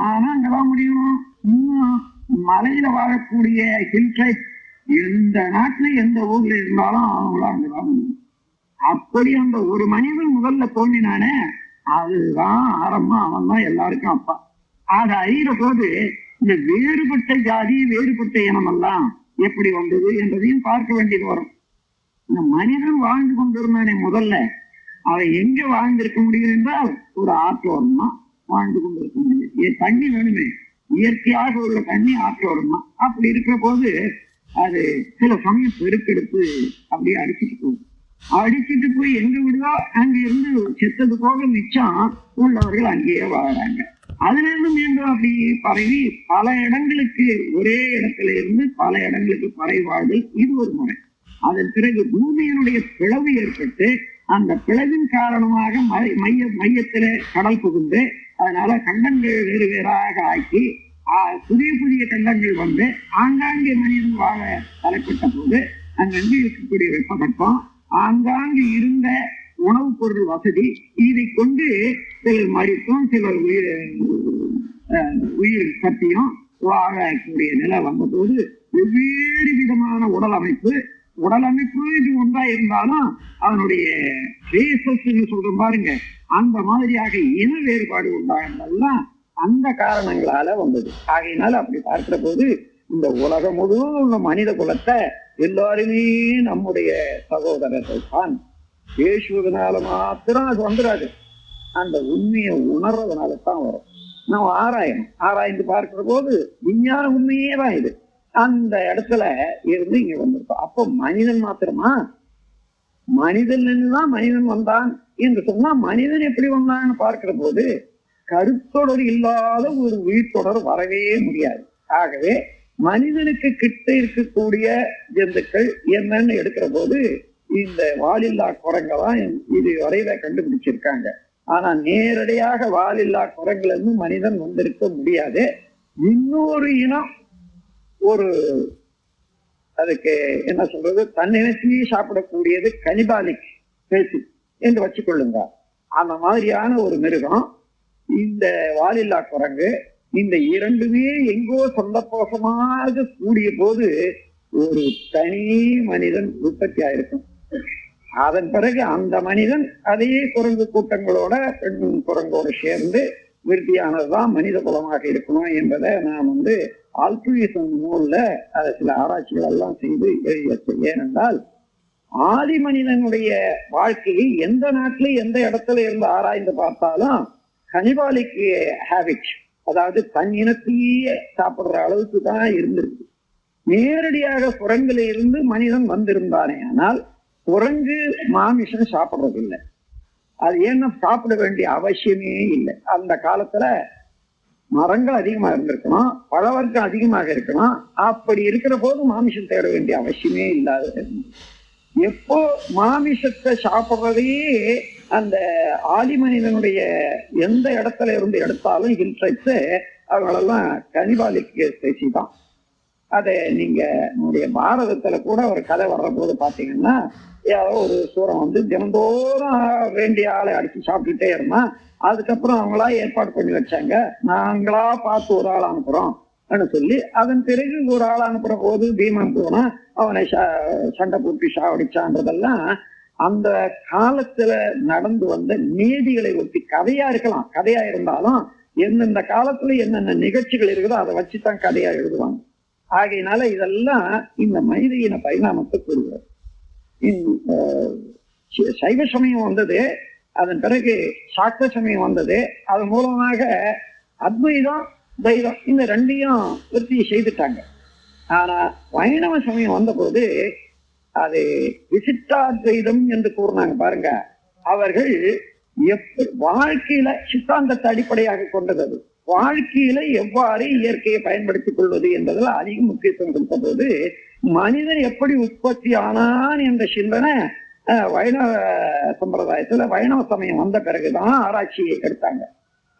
நானும் அங்கதான் முடியும்? மலையில வாழக்கூடிய ஹில் ட்ரைப் எந்த நாட்டுல எந்த ஊர்ல இருந்தாலும் அவங்களும் அங்கதான் முடியும் அப்படி அந்த ஒரு மனிதன் முதல்ல தோன்றினானே அதுதான் ஆரம்பம். அவன் தான் எல்லாருக்கும் அப்பா. அது அறிகிற போது இந்த வேறுபட்ட ஜாதி வேறுபட்ட இனம் எல்லாம் எப்படி வந்தது என்பதையும் பார்க்க வேண்டியது வரும். இந்த மனிதன் வாழ்ந்து கொண்டிருந்தானே முதல்ல. அவன் எங்க வாழ்ந்திருக்க முடியும் என்றால் ஒரு ஆற்றோரம் தான் வாழ்ந்து கொண்டிருக்க தண்ணி வேணுமே. இயற்கையாக உள்ள தண்ணி ஆற்றோரம் தான் அப்படி இருக்கிற போது அது சில சமயம் பெருக்கெடுத்து அப்படியே அடிச்சிட்டு போகும். அடிச்சிட்டு போய் எங்க விடுதோ? அங்க இருந்து செத்தது போக மிச்சம் உள்ளவர்கள் அங்கேயே வாழறாங்க. அதுல இருந்து மீண்டும் அப்படி பரவி பல இடங்களுக்கு ஒரே இடத்துல இருந்து பல இடங்களுக்கு பறை வாழ்தல் இது ஒரு முறை. அதன் பிறகு பூமியினுடைய பிளவு ஏற்பட்டு அந்த பிளவின் காரணமாக மலை மைய மையத்தில கடல் புகுந்து அதனால கண்டங்கள் வேறு வேறாக ஆக்கி புதிய புதிய கண்டங்கள் வந்து ஆங்காங்கே மனிதன் வாழ தலைப்பட்ட போது அங்கங்கு இருக்கக்கூடிய வெப்பகற்பம் ஆங்காங்கு இருந்த உணவுப் பொருள் வசதி இதை கொண்டு சிலர் மறித்தும் சிலர் உயிர் உயிர் சக்தியும் வாழக்கூடிய நிலை வந்தபோது வெவ்வேறு விதமான உடல் அமைப்பு உடல் அமைப்பு இது ஒன்றா இருந்தாலும் அதனுடைய ரேசஸ் சொல்றோம் பாருங்க அந்த மாதிரியாக இன வேறுபாடு உண்டாகிறதெல்லாம் அந்த காரணங்களால வந்தது. ஆகையினால அப்படி பார்க்கிற போது இந்த உலகம் முழுவதும் உள்ள மனித குலத்தை எல்லாருமே நம்முடைய சகோதரர்கள் தான். பேசுவதனால மாத்திரம் அது வந்துடாது. அந்த உண்மையை உணர்றதுனால தான் வரும். நம்ம ஆராயணும். ஆராய்ந்து பார்க்கிற போது விஞ்ஞான உண்மையே தான் இது. அந்த இடத்துல இருந்து இங்க வந்திருக்கோம். அப்போ மனிதன் மாத்திரமா? மனிதன் தான் மனிதன் வந்தான் என்று சொன்னா மனிதன் எப்படி வந்தான்னு பார்க்கிற போது கருத்தொடர் இல்லாத ஒரு உயிர்த்தொடர் வரவே முடியாது. ஆகவே மனிதனுக்கு கிட்ட இருக்கக்கூடிய ஜந்துக்கள் என்னன்னு எடுக்கிற போது இந்த வாலில்லா குரங்க தான் இது வரையில கண்டுபிடிச்சிருக்காங்க. ஆனா நேரடியாக வாலில்லா குரங்குல இருந்து மனிதன் வந்திருக்க முடியாது. இன்னொரு இனம் ஒரு அதுக்கு என்ன சொல்றது தன்னினத்தையே சாப்பிடக்கூடியது கனிபாலிக் பேசி என்று வச்சுக்கொள்ளுங்க. அந்த மாதிரியான ஒரு மிருகம் இந்த வாலில்லா குரங்கு இந்த இரண்டுமே எங்கோ சொந்தப்போசமாக கூடிய போது ஒரு தனி மனிதன் உற்பத்தி ஆயிருக்கும். அதன் பிறகு அந்த மனிதன் அதே குரங்கு கூட்டங்களோட பெண் குரங்கோட சேர்ந்து விருத்தியானதுதான் மனித குலமாக இருக்கணும் என்பதை நான் வந்து ஆல்ட்ருயிசம் நூல்ல அதை சில ஆராய்ச்சிகள் எல்லாம் செய்து எழுதியது ஏனென்றால் ஆதி மனிதனுடைய வாழ்க்கையை எந்த நாட்டில எந்த இடத்துல இருந்து ஆராய்ந்து பார்த்தாலும் கனிபாலிக்கு ஹேபிட் அதாவது தன் இனத்தையே சாப்பிடுற அளவுக்கு தான் இருந்திருக்கு. நேரடியாக குரங்குல இருந்து மனிதன் வந்திருந்தானே ஆனால் குரங்கு மாமிசம் சாப்பிடுறதில்லை. அது ஏன்னா சாப்பிட வேண்டிய அவசியமே இல்லை. அந்த காலத்துல மரங்கள் அதிகமாக இருந்திருக்கணும் பழவர்க்கம் அதிகமாக இருக்கணும். அப்படி இருக்கிற போது மாமிசம் தேட வேண்டிய அவசியமே இல்லாத எப்போ மாமிசத்தை சாப்பிட்றதையே அந்த ஆதி மனிதனுடைய எந்த இடத்துல இருந்து எடுத்தாலும் ஹில் ட்ரைப்ஸ் அவங்களெல்லாம் கனிபாலிக்கு பேசி தான். அதை நீங்க நம்முடைய பாரதத்துல கூட ஒரு கதை வர்ற போது பாத்தீங்கன்னா யாரோ ஒரு சூரம் வந்து தினந்தோறும் வேண்டிய ஆளை அடிச்சு சாப்பிட்டுட்டே இருந்தான் அதுக்கப்புறம் அவங்களா ஏற்பாடு பண்ணி வச்சாங்க. நாங்களா பார்த்து ஒரு ஆள் அனுப்புறோம் சொல்லி அதன் பிறகு ஒரு ஆள் அனுப்புற போது பீமன் போனா அவனை சண்டை பூட்டி சாவடிச்சான்றதெல்லாம் அந்த காலத்துல நடந்து வந்த நீதிகளை ஒட்டி கதையா இருக்கலாம். கதையா இருந்தாலும் எந்தெந்த காலத்துல என்னென்ன நிகழ்ச்சிகள் இருக்குதோ அதை வச்சுதான் கதையா எழுதுவாங்க. ஆகையினால இதெல்லாம் இந்த மனித பரிணாமத்தை கூறுகிறது. சைவ சமயம் வந்தது. அதன் பிறகு சாக்த சமயம் வந்தது. அதன் மூலமாக அத்வைதம் தெய்வம் இந்த ரெண்டையும் விருத்தி செய்துட்டாங்க. ஆனா வைணவ சமயம் வந்தபோது அது விசிட்டாத்வைதம் என்று கூறினாங்க பாருங்க. அவர்கள் எப்ப வாழ்க்கையில சித்தாந்தத்தை அடிப்படையாக கொண்டது அது. வாழ்க்கையில எவ்வாறு இயற்கையை பயன்படுத்திக் கொள்வது என்பதில் அதிக முக்கியத்துவம் கொடுத்த போது மனிதன் எப்படி உற்பத்தி ஆனான் என்ற சிந்தனை வைணவ சம்பிரதாயத்துல வைணவ சமயம் வந்த பிறகுதான் ஆராய்ச்சியை எடுத்தாங்க.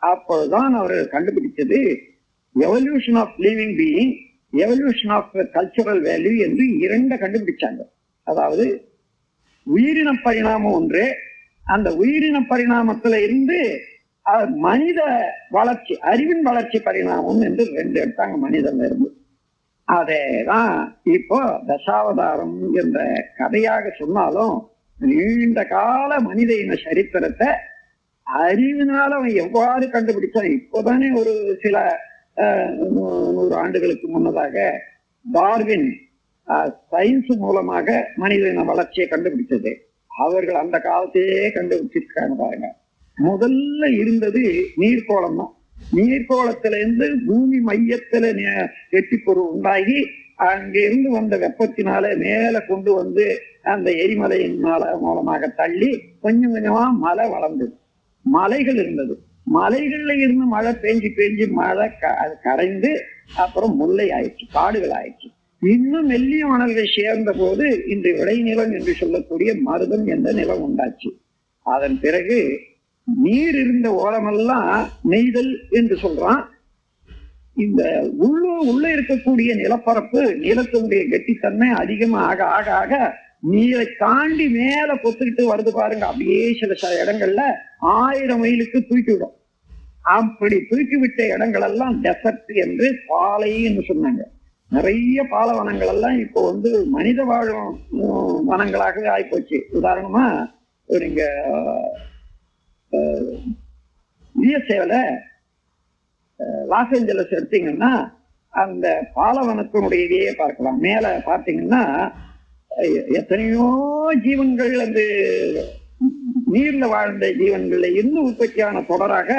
அப்பொழுதுதான் அவர்கள் கண்டுபிடிச்சது evolution of living being evolution of cultural value என்று இரண்ட கண்டுபிடிச்சாங்க. அதாவது உயிரின பரிணாமம் ஒன்று அந்த உயிரின பரிணாமத்துல இருந்து மனித வளர்ச்சி அறிவின் வளர்ச்சி பரிணாமம் என்று ரெண்டு எடுத்தாங்க மனிதன் இருந்து அதேதான் இப்போ தசாவதாரம் என்ற கதையாக சொன்னாலும் நீண்ட கால மனித இன சரித்திரத்தை அறிவினால அவன் எவ்வாறு கண்டுபிடிச்சான்? இப்போதானே ஒரு சில நூறு ஆண்டுகளுக்கு முன்னதாக டார்வின் சயின்ஸ் மூலமாக மனித இன வளர்ச்சியை கண்டுபிடிச்சது அவர்கள் அந்த காலத்தையே கண்டுபிடிச்சிருக்காங்க பாருங்க. முதல்ல இருந்தது நீர்க்கோளம் தான். நீர்க்கோளத்துல இருந்து பூமி மையத்துல வெட்டி பொருள் உண்டாகி அங்கிருந்து வந்த வெப்பத்தினால மேல கொண்டு வந்து அந்த எரிமலையின் மேல மூலமாக தள்ளி கொஞ்சம் கொஞ்சமா மலை வளர்ந்தது. மலைகள் இருந்தது. மலைகள்ல இருந்து மழை பெஞ்சு பெஞ்சு மழை க- அது கரைந்து அப்புறம் முல்லை ஆயிடுச்சு காடுகள் ஆயிடுச்சு. இன்னும் மெல்லிய மணல்கள் சேர்ந்த போது இன்று விளைநிலம் என்று சொல்லக்கூடிய மருதம் என்ற நிலம் உண்டாச்சு. அதன் பிறகு நீர் இருந்த ஓரமெல்லாம் நெய்தல் என்று சொல்றான். இந்த உள்ளூர் உள்ள இருக்கக்கூடிய நிலப்பரப்பு நிலத்தினுடைய கெட்டித்தன்மை அதிகமாக ஆக ஆக ஆக நீரை தாண்டி மேல பொத்துக்கிட்டு வருது பாருங்க. அப்படியே சில சில இடங்கள்ல ஆயிரம் மைலுக்கு தூக்கி விடும். அப்படி தூக்கி விட்ட இடங்கள் எல்லாம் டெசர்ட் என்று பாலைன்னு சொன்னாங்க. நிறைய பாலைவனங்கள் எல்லாம் இப்போ வந்து மனித வாழும் வனங்களாகவே ஆயிப்போச்சு. உதாரணமா நீங்க யுஎஸ்ஏவில் லாஸ் ஏஞ்சலஸ் எடுத்தீங்கன்னா அந்த பாலவனத்தினுடைய இதையே பார்க்கலாம். மேலே பார்த்தீங்கன்னா எத்தனையோ ஜீவன்கள் அந்த நீர்ல வாழ்ந்த ஜீவன்கள்ல இருந்து உற்பத்தியான தொடராக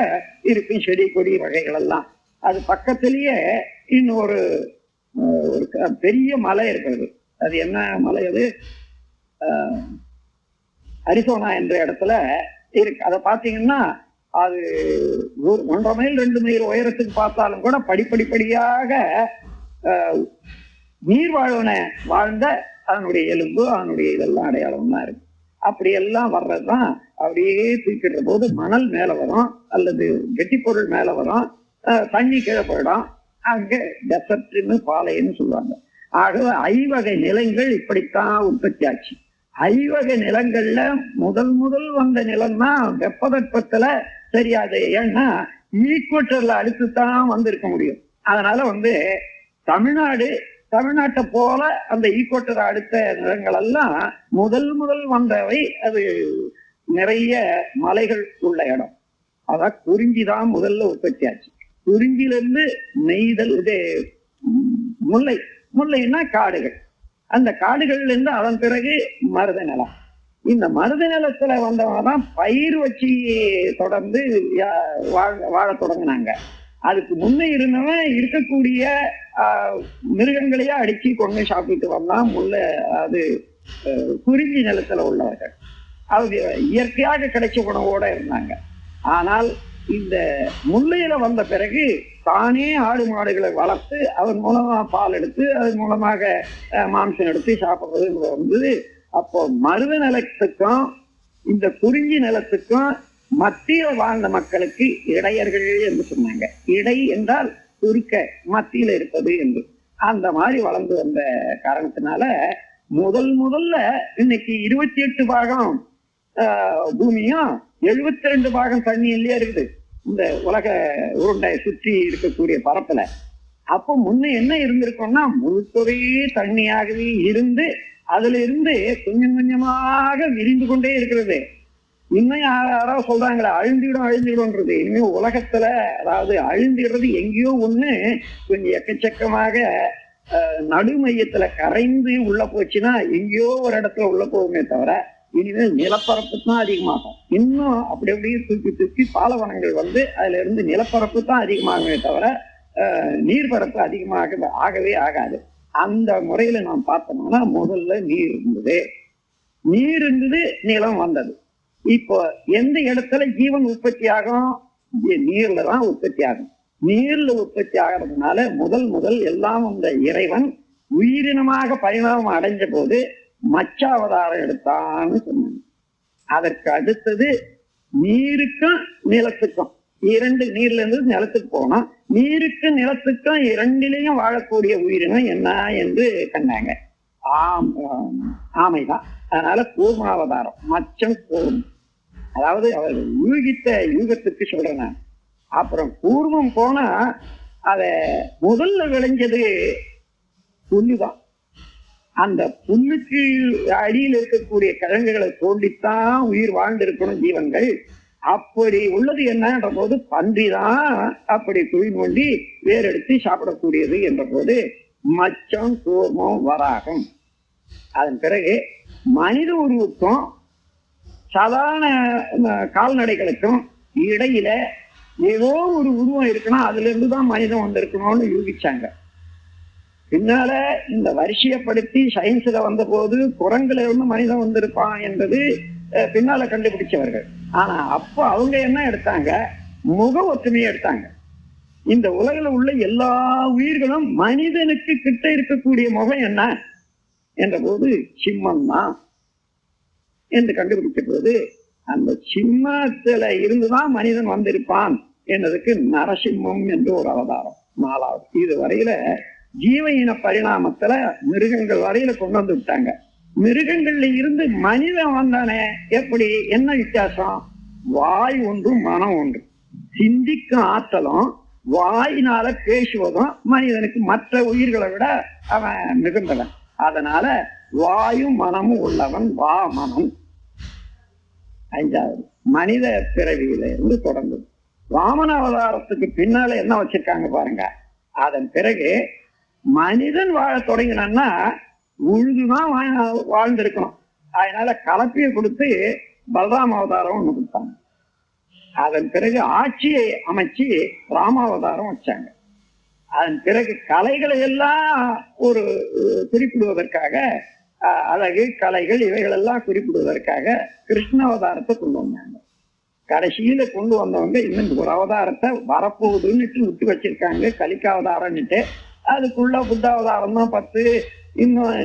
இருக்கும் செடி கொடி வகைகள் எல்லாம் அது பக்கத்திலேயே இன்னொரு ஒரு க- பெரிய மலை இருக்கிறது. அது என்ன மலை அது? அரிசோனா என்ற இடத்துல இருக்கு. அதை பார்த்தீங்கன்னா அது ஒரு ஒன்றரை மைல் ரெண்டு மைல் உயரத்துக்கு பார்த்தாலும் கூட படிப்படிப்படியாக நீர் வாழ்வன வாழ்ந்த அதனுடைய எலும்பு அதனுடைய இதெல்லாம் அடையாளம் தான் இருக்கு. அப்படியெல்லாம் வர்றதுதான் அப்படியே தூக்கிடுற போது மணல் மேல வரும் அல்லது கெட்டிப்பொருள் மேல வரும் தண்ணி கீழே போயிடும். அங்க டெசர்ட்னு பாலைன்னு சொல்லுவாங்க. ஆகவே ஐவகை நிலங்கள் இப்படித்தான் உற்பத்தி ஆச்சு. ஐவகை நிலங்கள்ல முதல் முதல் வந்த நிலம்னா வெப்பதட்பத்துல தெரியாது ஏன்னா ஈக்குவட்டர்ல அடுத்து தான் வந்திருக்க முடியும். அதனால வந்து தமிழ்நாடு தமிழ்நாட்டை போல அந்த ஈக்குவட்டர் அடுத்த நிலங்கள் எல்லாம் முதல் முதல் வந்தவை அது நிறைய மலைகள் உள்ள இடம். அதான் குறிஞ்சி தான் முதல்ல உற்பத்தி ஆச்சு. குறிஞ்சிலிருந்து நெய்தல் இது முல்லை. முல்லைன்னா காடுகள். அந்த காடுகள்ல இருந்து அதன் பிறகு மருத நிலம். இந்த மருத நிலத்துல வந்தவங்க தான் பயிர் வச்சு தொடர்ந்து யா- வாழ வாழ தொடங்கினாங்க. அதுக்கு முன்னே இருந்தவன் இருக்கக்கூடிய மிருகங்களையே அடிச்சு கொண்டு சாப்பிட்டு வந்தான் முள்ள அது குறிஞ்சி நிலத்துல உள்ளவர்கள். அவங்க இயற்கையாக கிடைச்ச உணவோட இருந்தாங்க. ஆனால் இந்த முல்லையில வந்த பிறகு தானே ஆடு மாடுகளை வளர்த்து அதன் மூலமா பால் எடுத்து அதன் மூலமாக மாம்சம் எடுத்து சாப்பிட்றதுங்கிறது வந்தது அப்போ மருத நிலத்துக்கும் இந்த குறிஞ்சி நிலத்துக்கும் மத்தியில் வாழ்ந்த மக்களுக்கு இடையர்கள் என்று சொன்னாங்க. இடை என்றால் துருக்க மத்தியில இருப்பது என்று. அந்த மாதிரி வளர்ந்து வந்த காரணத்தினால முதல் முதல்ல இன்னைக்கு இருபத்தி எட்டு பாகம் பூமியும் எழுபத்தி ரெண்டு பாகம் தண்ணியிலேயே இருக்குது. இந்த உலக உருண்டை சுற்றி இருக்கக்கூடிய பரப்புல. அப்போ முன்ன என்ன இருந்திருக்கோம்னா முழுக்கவே தண்ணியாகவே இருந்து அதுல இருந்து கொஞ்சம் கொஞ்சமாக விரிந்து கொண்டே இருக்கிறது. இன்னும் யாரா- யாராவது சொல்றாங்களே அழிந்துவிடும் அழிந்துவிடும்ன்றது. இனிமே உலகத்துல அதாவது அழிந்துடுறது எங்கேயோ ஒண்ணு கொஞ்சம் எக்கச்சக்கமாக நடுமையத்துல நடு கரைந்து உள்ள போச்சுன்னா எங்கேயோ ஒரு இடத்துல உள்ள போகுமே தவிர இனிமேல் நிலப்பரப்பு தான் அதிகமாகும். இன்னும் அப்படி அப்படியே தூக்கி தூக்கி பாலவனங்கள் வந்து அதுல இருந்து நிலப்பரப்பு தான் அதிகமாகுமே தவிர நீர்பரப்பு அதிகமாக ஆகவே ஆகாது. அந்த முறையில நாம் பார்த்தோம்னா முதல்ல நீர் இருந்தது. நீர் இருந்தது நிலம் வந்தது. இப்போ எந்த இடத்துல ஜீவன் உற்பத்தி ஆகும்? நீர்ல தான் உற்பத்தி ஆகும். நீர்ல உற்பத்தி ஆகிறதுனால முதல் முதல் எல்லாம் அந்த இறைவன் உயிரினமாக பரிணாமம் அடைஞ்ச போது மச்சாவதாரம் எடுத்தான்னு சொன்னாங்க. அதற்கு அடுத்தது நீருக்கும் நிலத்துக்கும். இரண்டு நீர்ல இருந்து நிலத்துக்கு போனோம் நீருக்கும் நிலத்துக்கும் இரண்டிலையும் வாழக்கூடிய உயிரினம் என்ன என்று கண்டாங்க. ஆம் ஆம், ஆமைதான். அதனால கூர்மாவதாரம் மச்சம் கூர்மம் அதாவது அவர் யூகித்த யூகத்துக்கு சொல்றேன் நான். அப்புறம் பூர்வம் போனா அத முதல்ல விளைஞ்சது புல்லுதான். அந்த புல்லுக்கு அடியில் இருக்கக்கூடிய கிழங்குகளை தோண்டித்தான் உயிர் வாழ்ந்திருக்கணும் ஜீவன்கள். அப்படி உள்ளது என்னன்ற போது பன்றிதான் அப்படி குழி நோண்டி வேறெடுத்து சாப்பிடக்கூடியது என்ற போது மச்சம் கூர்மம் வராகம். அதன் பிறகு மனித உருவுக்கும் சாதாரண கால்நடைகளுக்கும் இடையில ஏதோ ஒரு உருவம் இருக்குன்னா அதுல இருந்து தான் மனிதன் வந்திருக்கணும்னு யூகிச்சாங்க. பின்னால இந்த வரிசையப்படுத்தி சயின்ஸ்ல வந்த போது குரங்குல இருந்து மனிதன் வந்திருப்பான் என்பது பின்னால கண்டுபிடிச்சவர்கள். ஆனா அப்போ அவங்க என்ன எடுத்தாங்க? முக ஒற்றுமையை எடுத்தாங்க. இந்த உலகில் உள்ள எல்லா உயிர்களும் மனிதனுக்கு கிட்ட இருக்கக்கூடிய முகம் என்ன? என்ற போது சிம்மம் தான். என்று கண்டுபிடிச்ச போது அந்த சிம்மத்துல இருந்துதான் மனிதன் வந்திருப்பான். என்பதற்கு நரசிம்மம் என்று ஒரு அவதாரம். நாலாவது இது வரையில ஜீவ இன பரிணாமத்துல மிருகங்கள் வரையில கொண்டு வந்து விட்டாங்க. மிருகங்கள்ல இருந்து மனிதன் வந்தானே எப்படி? என்ன வித்தியாசம்? வாய் ஒன்று மனம் ஒன்று. சிந்திக்கும் ஆற்றலும் வாயினால பேசுவதும் மனிதனுக்கு மற்ற உயிர்களை விட அவன் மிகுந்தவன். அதனால வாயும் மனமும் உள்ளவன் வா மனம். ஐந்தாவது மனித பிறவியில இருந்து தொடர்ந்தது. வாமன அவதாரத்துக்கு பின்னால என்ன வச்சிருக்காங்க பாருங்க. அதன் பிறகு மனிதன் வாழ தொடங்கினான்னா உழுதுதான் வாழ்ந்திருக்கணும். அதனால கலப்பியை கொடுத்து பலராம அவதாரம் ஒண்ணு கொடுத்தாங்க. அதன் பிறகு ஆட்சியை அமைச்சு ராமாவதாரம் வச்சாங்க. அதன் பிறகு கலைகளை எல்லாம் ஒரு குறிப்பிடுவதற்காக அஹ், அழகு கலைகள் இவைகள் எல்லாம் குறிப்பிடுவதற்காக கிருஷ்ண அவதாரத்தை கொண்டு வந்தாங்க. கடைசியில கொண்டு வந்தவங்க இன்னும் ஒரு அவதாரத்தை வரப்போகுதுன்னுட்டு விட்டு வச்சிருக்காங்க. கலிக்காவதாரம்னுட்டு அதுக்குள்ள புத்தாவதாரம் தான் பத்து இன்னும்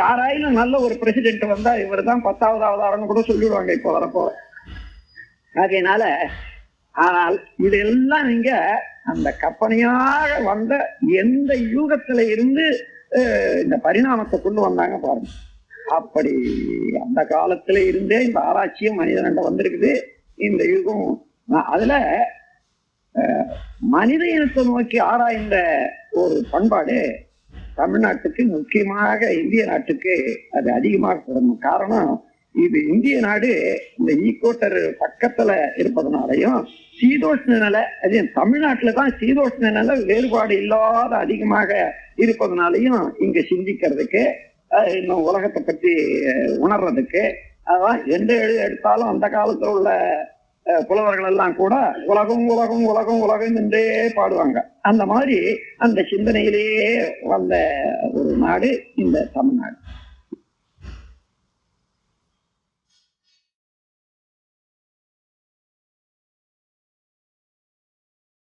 யாராயிலும் நல்ல ஒரு பிரசிடென்ட் வந்தா இவர் தான் பத்தாவது அவதாரம்னு கூட சொல்லிடுவாங்க இப்ப வரப்போ. ஆகையினால ஆனால் இதெல்லாம் நீங்க அந்த கற்பனையாக வந்த எந்த யூகத்துல இருந்து இந்த பரிணாமத்தை கொண்டு வந்தாங்க பாருங்க. அப்படி அந்த காலத்துல இருந்தே இந்த ஆராய்ச்சியும் மனிதன்கிட்ட வந்திருக்குது. இந்த யுகம் அதுல மனித இனத்தை நோக்கி ஆராய்ந்த ஒரு பண்பாடு தமிழ்நாட்டுக்கு முக்கியமாக இந்திய நாட்டுக்கு அது அதிகமாக பிறக்கும் காரணம் இது இந்திய நாடு இந்த ஈக்கோட்டர் பக்கத்துல இருப்பதனாலையும் சீதோஷ்ண நிலை அது தமிழ்நாட்டுல தான் சீதோஷ்ண நிலை வேறுபாடு இல்லாத அதிகமாக இருப்பதனாலையும் இங்க சிந்திக்கிறதுக்கு இன்னும் உலகத்தை பத்தி உணர்றதுக்கு அதான் எந்த எழு எடுத்தாலும் அந்த காலத்துல உள்ள புலவர்கள் எல்லாம் கூட உலகம் உலகம் உலகம் உலகம் என்றே பாடுவாங்க. அந்த மாதிரி அந்த சிந்தனையிலேயே வந்த ஒரு நாடு இந்த தமிழ்நாடு.